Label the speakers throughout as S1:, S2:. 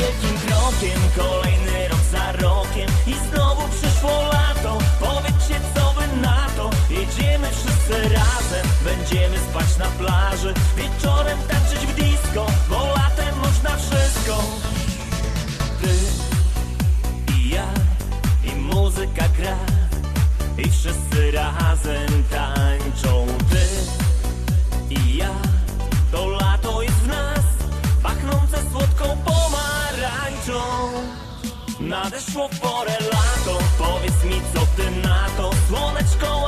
S1: wielkim krokiem Kolejny rok za rokiem. I znowu przyszło lato Powiedzcie co wy na to? Jedziemy wszyscy razem Będziemy spać na plaży. Wieczorem tańczyć w disco Bo latem można wszystko Nadeszło w porę lato Powiedz mi co ty na to? Słoneczko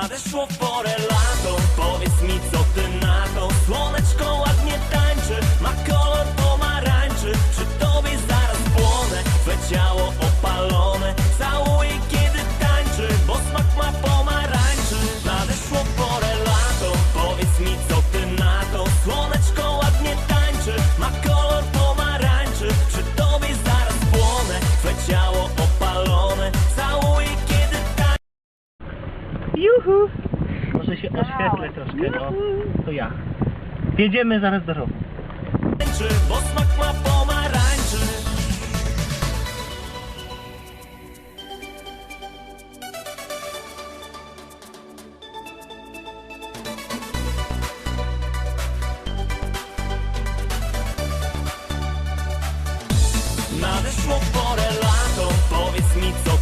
S1: Nadeszło porę lato. Powiedz mi co ty na to? Słoneczko ładnie tańczy Ma kolor pomarańczy. Przy
S2: troszkę, no. To ja. Jedziemy zaraz do rowu.
S1: Nadeszło porę lato, powiedz mi co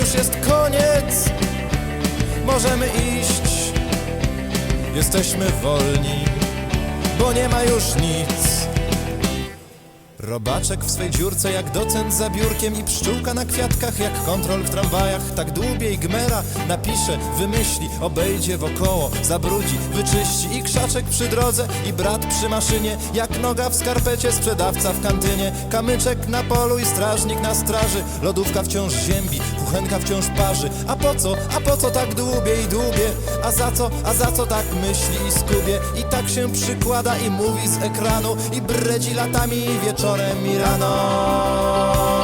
S3: Już jest koniec, możemy iść. Jesteśmy wolni, bo nie ma już nic. Robaczek w swej dziurce jak docent za biurkiem i pszczółka na kwiatkach jak kontrol w tramwajach. Tak dłubie gmera napisze, wymyśli, obejdzie wokoło, zabrudzi, wyczyści i krzaczek przy drodze i brat przy maszynie. Jak noga w skarpecie, sprzedawca w kantynie. Kamyczek na polu i strażnik na straży. Lodówka wciąż ziębi, kuchenka wciąż parzy. A po co, a po co tak dłubie i dłubie? A za co, a za co tak myśli i skubie? I tak się przykłada i mówi z ekranu i bredzi latami wieczorem i rano.